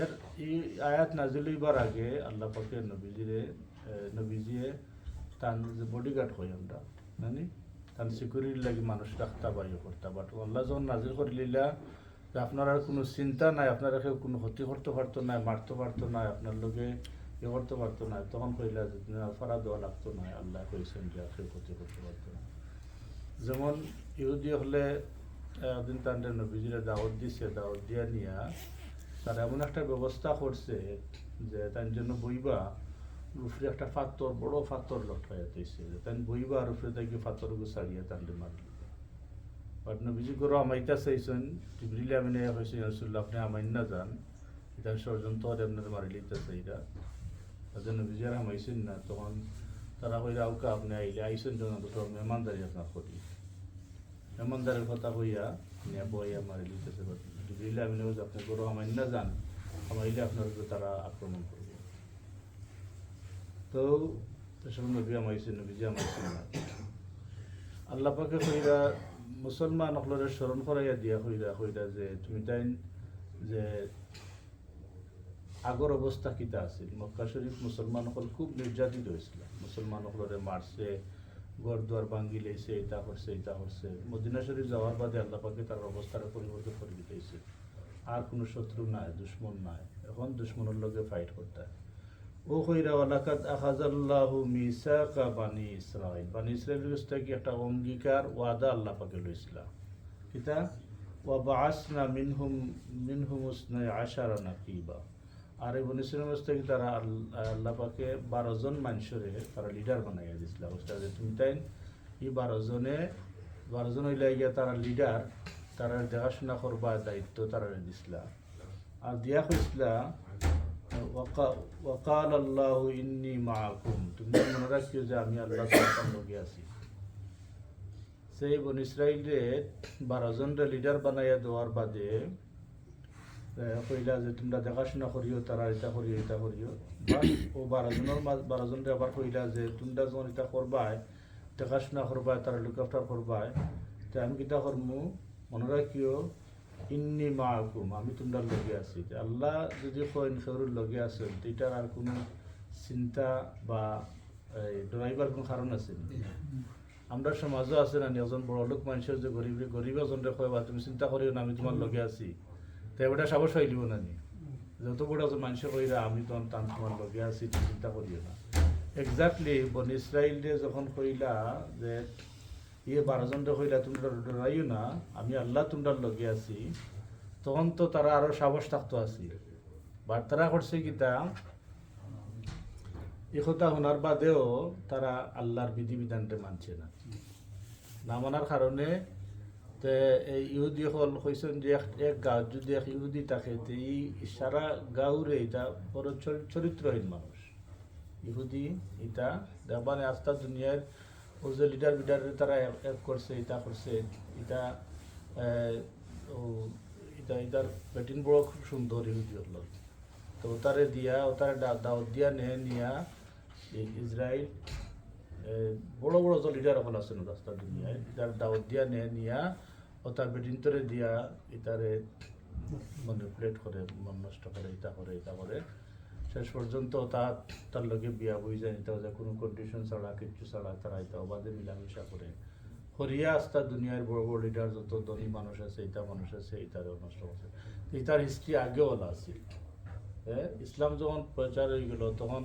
এর এই আয়াত নাজিল হইবার আগে আল্লাহ পাকে নবীজিরে নবীজিয়ে তান বডিগার্ড হই আমরা জানি তান সিকিউরিটি লাগি মানুষ রাখতা বা ইয়ে করতা। বাট আল্লাহ যখন নাজিল করে লিলা যে আপনার আর কোনো চিন্তা নাই, আপনারা কোনো ক্ষতি করতে পারতো না, মারতে পারতো না, আপনার লোকে ইয়ে করতে পারতো না, তখন কইলা যে ফারা দেওয়া লাগতো না, আল্লাহ কইছেন যে কেউ ক্ষতি করতে পারতো না। যেমন ইহুদি হলে একদিন তাদের নবীজিরা দাওয়াত দিছে, দাওয়াত দিয়া নিয়া তারা এমন একটা ব্যবস্থা করছে যে তার জন্য বইবা রুফরে একটা ফাত্তর বড় ফাত্তর লটকাইয়া দিয়েছে যে তাই বইবা রুফরে তাকে ফাত্তর গুছাড়িয়া তান্ডে মারল বাট নবীজি করো আমাইতা চাইছেন, জিবরিলে আমি নেয়া হয়েছে রসুল্লাহ আপনি আমাইন না যান। এটা ষড়যন্ত্র আপনার মারি লইতেছে এটা তাদের নবীজি আর আমাইছেন না, তখন তারা কইরা আউকা আপনি আইলে আইসেন যখন দুটো মেহমানদারি আপনার করি। মেহমানদারের কথা কইয়া নিয়ে বইয়া মারি লইতেছে নেব না যান তারা আক্রমণ করবে। তো নবী আমাইছে নবীজি আমাইছে না আল্লাহ পাকে কইরা মুসলমান সকলরে স্মরণ করাইয়া দিয়া কইরা কইরা যে, তুমি তাই যে আগর অবস্থা কিতা আছিল? মক্কা শরীফ মুসলমান সকল খুব নির্যাতিত হয়েছিল মুসলমান সকলরে মারছে ঘর দুয়ার ভাঙ্গি লেছে এটা করছে এটা করছে। মদিনা শরীফ যাওয়ার বাদে আল্লাহ তার অবস্থার পরিবর্তন করে দিতেছে আর কোনো শত্রু নাই, দুশ্মন নাই। এখন দুশ্মনের লগে ফাইট করতে ও কইরা ওয়ালাকাদ আখাযাল্লাহু মিসাকা বানি ইসরাইল বানি ইসরাইলের কাছ থেকে একটা অঙ্গীকার, ওয়াদা আল্লাহ পাকে লইছিলাম কিতা ওয়া বাআসনা মিনহুম মিনহুম উসনাই আশারা নাকিবা। আর এই বনি কাছ থেকে তারা আল- আল্লাহ পাকে বারো জন মানুষরে তারা লিডার বানাইয়া অবস্থা যে তুমি তাই এই বারো জনে, বারো জন হইলে গিয়া তারা লিডার তারা দেখাশোনা করবা দায়িত্ব তারা দিছিলা। আর দিয়া কইছিলা ওয়াকাল আল্লাহ ইন্নি মাআকুম। তুমি মনে রাখিও যে আমি আল্লাহ লগে আছি? সেই বন ইসরাইলে বারো জনরে লিডার বানাইয়া দেওয়ার বাদে কইলা যে তোমরা দেখাশোনা করিও তারা এটা করিও এটা করিও ও বারো জনের মাঝ বারো আবার কইলা যে তোমরা যখন এটা করবাই দেখাশোনা করবাই তারা লুক করবাই তো আমি কিতা করমু মনে রাখিও ইন্নি মাকুম আমি তোমরা লগে আছি। আল্লাহ যদি কইন সরুর লগে আছেন এটার আর কোনো চিন্তা বা এই, ডরাইবার কোনো কারণ আছে? আমরা সমাজও আছে না এজন বড় লোক মানুষের যে গরিব গরিব এজনরে কয় বা তুমি চিন্তা করিও না আমি তোমার লগে আছি। তো এবারটা সাবস হইলিব না নি? যত বড় এজন মানুষে কইরা আমি তখন তান তোমার লগে আছি চিন্তা করিও না। এক্স্যাক্টলি বন ইসরাইলে যখন কইলা যে ইয়ে বারোজন কইলা তোমরা ডরাইও না, আমি আল্লাহ তোমরার লগে আছি। তখন তো তারা আরও সাহস থাকতো আছি বাট তারা করছে কিতা এই কথা শোনার বাদেও তারা আল্লাহর বিধিবিধানটা মানছে না। না মানার কারণে তে এই ইহুদি হল কইছেন যে এক- গাঁৱত যদি এক ইহুদি থাকে, তে ই সারা গাঁওরে এটা বড় চরি- চরিত্রহীন মানুষ। ইহুদি, এটা দেখবানে আস্তা দুনিয়ার, ও যে লিডার বিডার তারা এক করছে, এটা করছে, এটা এটা, এটার বেটিন বড় খুব সুন্দর ইহুদি হল। তো ওতারে দিয়া ওতারে দাওয়াত দিয়া নে, নিয়া এই ইসরায়েল বড় বড় যে লিডার সকল আছেন রাস্তা দুনিয়ায় এটার দাওয়াত দিয়া নে, নিয়া ওতার বেটিনতরে দিয়া এটারে ম্যানিপুলেট করে নষ্ট করে এটা করে এটা করে। শেষ পর্যন্ত তা তার লগে বিয়া বই যায় এটা যে কোনো কন্ডিশন ছাড়া কিচ্ছু ছাড়া তারা এটা অবাধে মিলামিশা করে। হরিয়া আস্তা দুনিয়ার বড় বড় লিডার যত ধনী মানুষ আছে এটা মানুষ আছে এটার নষ্ট করছে এটার হিস্ট্রি আগেও ওলা আছে। হ্যাঁ ইসলাম যখন প্রচার হয়ে গেল, তখন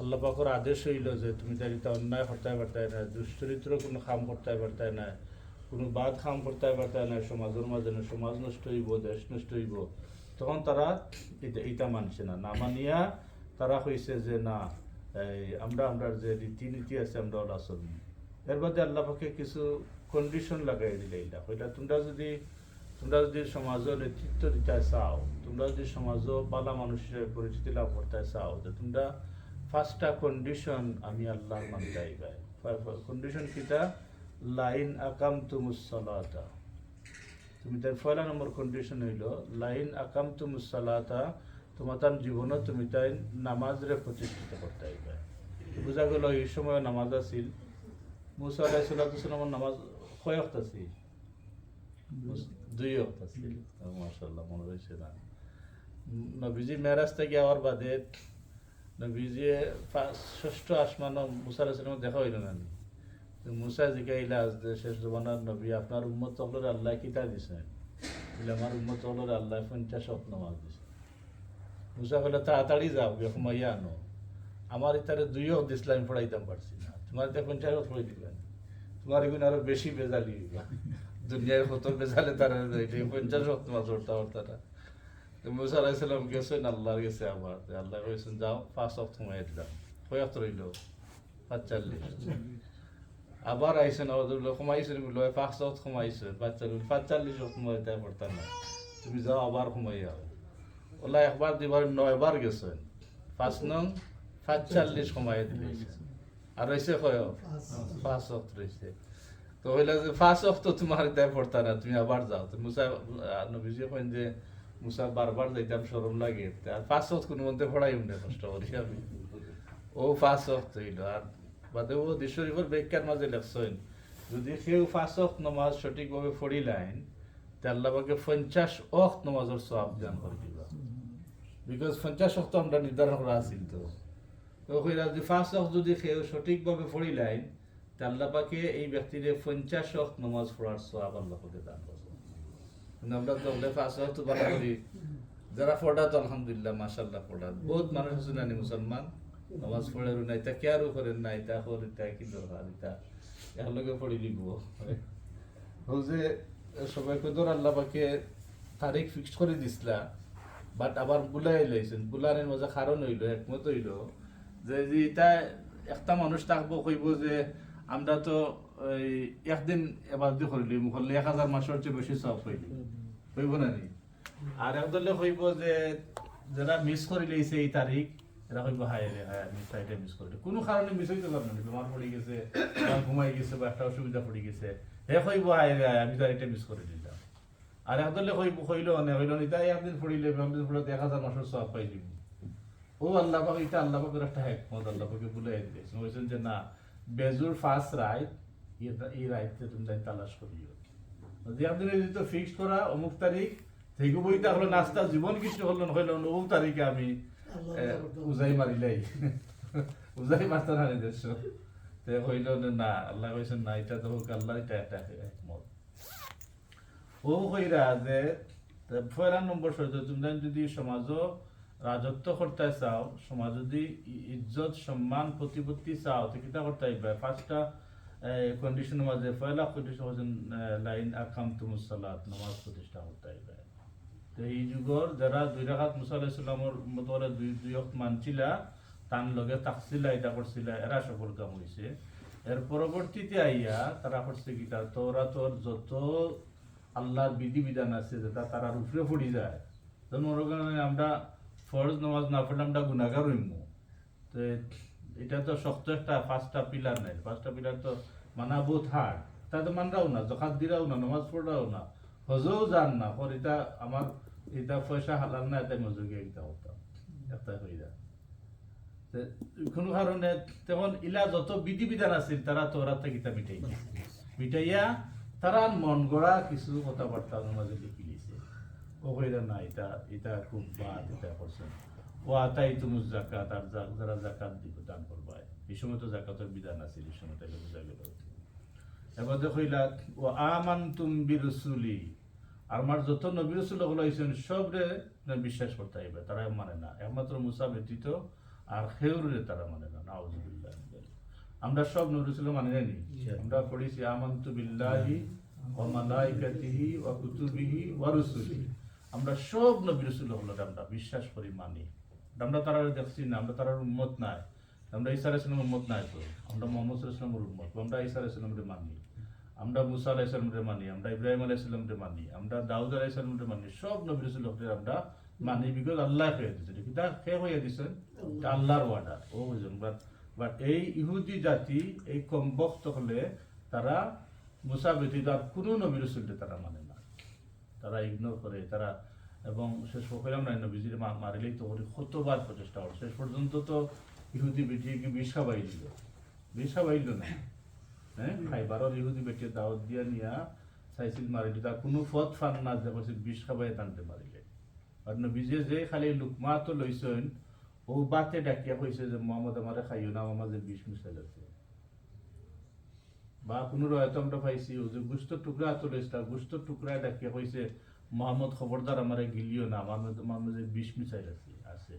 আল্লাহ আদেশ হইল যে, তুমি তার এটা অন্যায় করতে পারতাই না, দুশ্চরিত্র কোনো কাম করতে পারতাই না। কোনো বাদ খাম করতে পারতাই না সমাজের মাঝে সমাজ নষ্ট হইব, দেশ নষ্ট হইব, তখন তারা এটা মানছে না। না মানিয়া তারা কইছে যে, না, এই আমরা আমরা যে রীতিনীতি আছে, আমরা ওলা চলবো এর বাদে আল্লাহ কিছু কন্ডিশন লাগাই দিলে এটা। কইলা তোমরা যদি তোমরা যদি সমাজের নেতৃত্ব দিতে চাও, তোমরা যদি সমাজ বালা মানুষের পরিচিতি লাভ করতে চাও যে তোমরা ফার্স্টটা কন্ডিশন আমি আল্লাহর মানতে আইবাই কন্ডিশন কিটা লাইন আকাম তুমুসলাতা তুমি তার পয়লা নম্বর কন্ডিশন হইল, লাইন আকাম তুমুসলাতা তোমার তার জীবনে তুমি তাই নামাজরে প্রতিষ্ঠিত করতে আইবে বোঝা গেল এই সময় নামাজ আছিল। মুসা আলাহ সাল্লাম নামাজ কয় অক্ত আছিল? দুই অক্ত আছিল। মাসাল্লাহ মনে রয়েছে না। নবীজি মেরাজ থেকে আওয়ার বাদে নবীজি ষষ্ঠ আসমান মুসার আসলাম দেখা হইল না। মুসা জিকাইলা যে শেষ জমানার নবী, আপনার উম্মত চকলের আল্লাহ কিতা দিছেন বলে, আমার উম্মত চকলের আল্লাহ পঞ্চাশ শত নামাজ দিছে। মুসা বলে, তাড়াতাড়ি যাও ঘুমাইয়া আনো। আমার ইতারে দুই হোক দিসলাম আমি পড়াইতাম পারছি না। তোমার এটা পঞ্চাশ পড়াই দিবেন। তোমার এগুলো আরও বেশি বেজালি দুনিয়ার কত বেজালে তারা পঞ্চাশ হোক তোমার চড়তা তারা। তো মুসা আলাইসালাম গেছেন, আল্লাহর গেছে আমার তো আল্লাহ কইছেন, যাও, পাঁচ সময় দিলাম। কয় অক্ট রইল পাঁচচল্লিশ। আবার আইসেন কমাইছেন বলে পাঁচ অক্ট কমাইছে পাঁচচল্লিশ পাঁচচল্লিশ তাই পড়তাম না। তুমি যাও আবার কমাই যাও ওলা একবার দুবার নয়বার গেছেন। পাঁচ নং পাঁচচল্লিশ কমাই দিয়েছে। আর রয়েছে কয় পাঁচ অক্ট রয়েছে তো হইলে যে পাঁচ অক্ট তোমার তাই পড়তা না তুমি আবার যাও। তো মুসা নবীজি কইন যে মুসা বারবার যাইতাম সরম লাগে। আর পাঁচ অক্ট কোনো মধ্যে পড়াই উঠে কষ্ট করি আমি। ও পাঁচ অক্ট হইল। আর বাদে ও শরীফের ব্যাখ্যার মাঝে লেখছেন, যদি কেউ পাঁচ অক্ট নমাজ সঠিকভাবে আল্লাহ পাকে পঞ্চাশ অক্ট নমাজের সব দান করে বিকজ পঞ্চাশ অক্ট আমরা নির্ধারণ করা আছিল তো যদি পাঁচ অক্ট যদি কেউ সঠিকভাবে আল্লাহ পাকে এই ব্যক্তিরে পঞ্চাশ অক্ট নমাজ পড়ার সব আল্লাহ পাকে দান করবে। কিন্তু আমরা তো পাঁচ অক্ট বানা করি। যারা পড়া তো আলহামদুলিল্লাহ মাশাল্লাহ পড়া বহুত মানুষ আছে নানি মুসলমান? নামাজ পড়ে না এটা কেয়ারও করেন না এটা হল এটা কি দরকার? এটা এগুলোকে পড়ি লিখব ও যে সবাই কদর আল্লাহ পাকে তারিখ ফিক্স করে দিছিলা বাট আবার বুলাই লাইছেন। বুলারের মাঝে কারণ হইল, একমত হইল, যে এটা একটা মানুষ থাকব কইব যে, আমরা তো ওই একদিন এবার দিয়ে করিলি মুখলে এক হাজার মাসের চেয়ে বেশি সব হইলি হইব না নি? আর একদলে কইব যে, যারা মিস করে লইছে এই তারিখ এরা কইব হায় রে হায় আমি ফ্লাইটে মিস করলি। কোনো কারণে মিস হইতে পারবে না বেমার পড়ে গেছে ঘুমাই গেছে বা একটা অসুবিধা পড়ে গেছে। হে কইব হায় রে আমি তারিখটা মিস করে দিলাম। আর একদলে কইব, কইল না, হইল না, তাই একদিন পড়িলে, একদিন পড়লে এক হাজার মাসের সব পাই দিব ও আল্লাহ পাক, এটা আল্লাহ পাকের একটা হেকমত, আল্লাহ পাকে বলে দিয়েছেন বলছেন যে, না, বেজুর ফার্স্ট রাইট এই তুমি তাই তালাশ করিও। যদি আপনি তো ফিক্স করা, অমুক তারিখ, থেকে বইতে হলো, নাস্তা, জীবন কিছু হলো হইল, অমুক তারিখে আমি উজাই মারিলাই উজাই মারতে না দেশ তে না আল্লাহ কইছেন না এটা তো হোক আল্লাহ এটা একটা একমত ও কইরা যে নম্বর শর্ত যদি সমাজও রাজত্ব করতে চাও সমাজ যদি ইজ্জত সম্মান প্রতিপত্তি চাও তো কিতা করতে হইবে ফার্স্টটা কন্ডিশনের মাঝে পয়লা কন্ডিশন লাইন আকাম তুমুসালাত নামাজ প্রতিষ্ঠা করতে হইবে তো এই যুগর যারা দুই রাখাত মুসা আলাইসাল্লামর মতো দুই দুই অক্ট মানছিলা, তান লগে তাকছিলা এটা করছিলা এরা সফল কাম হয়েছে এর পরবর্তীতে আইয়া তারা করছে কি তার তোরা তোর যত আল্লাহর বিধি বিধান আছে যেটা তারার উপরে পড়ি যায়। তো মনে করেন আমরা ফরজ নামাজ না পড়লে আমরা গুণাগার হইম তো এটা তো শক্ত একটা পাঁচটা পিলার নাই। পাঁচটা পিলার তো মানা বহুত হার্ড তা তো মানরাও না জখাত দিরাও না, নামাজ পড়াও না। হজও যান না পর এটা আমার, এটা পয়সা হালাল না, এটা মজুরি একটা হতাম একটা হয়ে যায় কোনো কারণে তখন ইলা যত বিধি বিধান আছিল, তারা তো ওরা থেকে মিটাই মিটাইয়া তারা মন গড়া কিছু কথাবার্তা মাঝে লিখি দিছে। ও কইরা, না, এটা এটা খুব বাদ, এটা করছেন ও, আতাই তুমি জাকাত আর যারা জাকাত দিব, দান করবা। এই সময় তো জাকাতের বিধান আছে, এই সময় তাকে বোঝা গেল। এবার দেখইলা ও আমান তুম বিরসুলি। আমার যত নবী রসুল হলো হয়েছেন সবরে বিশ্বাস করতে হইবে তারা মানে না। একমাত্র মুসা ব্যতীত আর খেউরে তারা মানে না নাউজুবিল্লাহ। আমরা সব নবী রসুল মানে জানি আমরা পড়েছি আমান্তু বিল্লাহি ওয়া মালাইকাতিহি ওয়া কুতুবিহি ওয়া রুসুলিহি আমরা সব নবী রসুল হলো আমরা বিশ্বাস করি মানি। আমরা তারা দেখছি না আমরা তারার উম্মত নাই। আমরা ঈসা আলাইহিসসালামের উম্মত নাই তো আমরা মোহাম্মদ সাল্লাল্লাহু উম্মত। আমরা ঈসা আলাইহিসসালামের মানি। আমরা মুসা আলাইহিসসালামের মানি। আমরা ইব্রাহিম আলাইহিসসালামের মানি। আমরা দাউদ আলাইহিসসালামের মানি। সব নবী রসুল আমরা মানি বিকজ আল্লাহ খেয়ে দিয়েছেন কিতা খেয়ে হয়ে দিয়েছেন আল্লাহর ওয়ার্ডার ও বুঝুন বাট বাট এই ইহুদি জাতি, এই কম বক্ত হলে তারা মুসা ব্যতীত আর কোনো নবী রসুলকে তারা মানে না। তারা ইগনোর করে, তারা এবং শেষ পেলাম না, নবীজির মারিলেই তো কতবার প্রচেষ্টা হল শেষ পর্যন্ত তো ইহুদি বেটিকে বিষ খাবাই দিল বিষ খাবাইল না। হ্যাঁ খাইবারর ইহুদি বেটিয়ে দাওয়াত দিয়া নিয়া চাইছিল মারিলি তার কোনো পথ ফান না যে বলছে বিষ খাবাই টানতে মারিলে। আর নবীজে যে খালি লুকমা তো লইছেন ও বাতে ডাকিয়া কইছে যে, মোহাম্মদ, আমারে খাইও না, আমার মাঝে বিষ মিশাইল আছে। বা কোনো রয়তো আমরা পাইছি, ও যে গুস্তর টুকরা তো লইছিল গুস্তর টুকরা ডাকিয়া কইছে মোহাম্মদ খবরদার আমারে গিলিও না আমার মাঝে বিষ মিশাইল আছে আছে।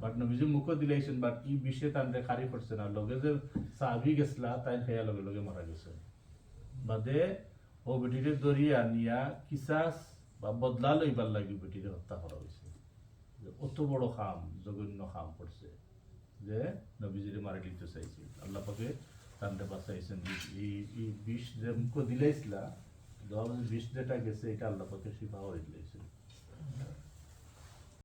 বাট নবীজি মুখও দিলাইছেন বাট ই বিষে তানরে খারি করছে না। লগে যে সাহাবি গেছলা তাই খেয়া লগে লগে মারা গেছে। বাদে ও বেটিরে দরিয়া নিয়া কিসাস বা বদলা লইবার লাগি বেটিরে হত্যা করা হয়েছে অত বড় খাম, জঘন্য খাম করছে যে নবীজিরে মারা দিতে চাইছিল আল্লাহ পাকে তানরে বাঁচাইছেন। এই বিষ যে মুখ দিলাইছিলা বিষ যেটা গেছে, এটা আল্লাহ পাকে শিফা হয়ে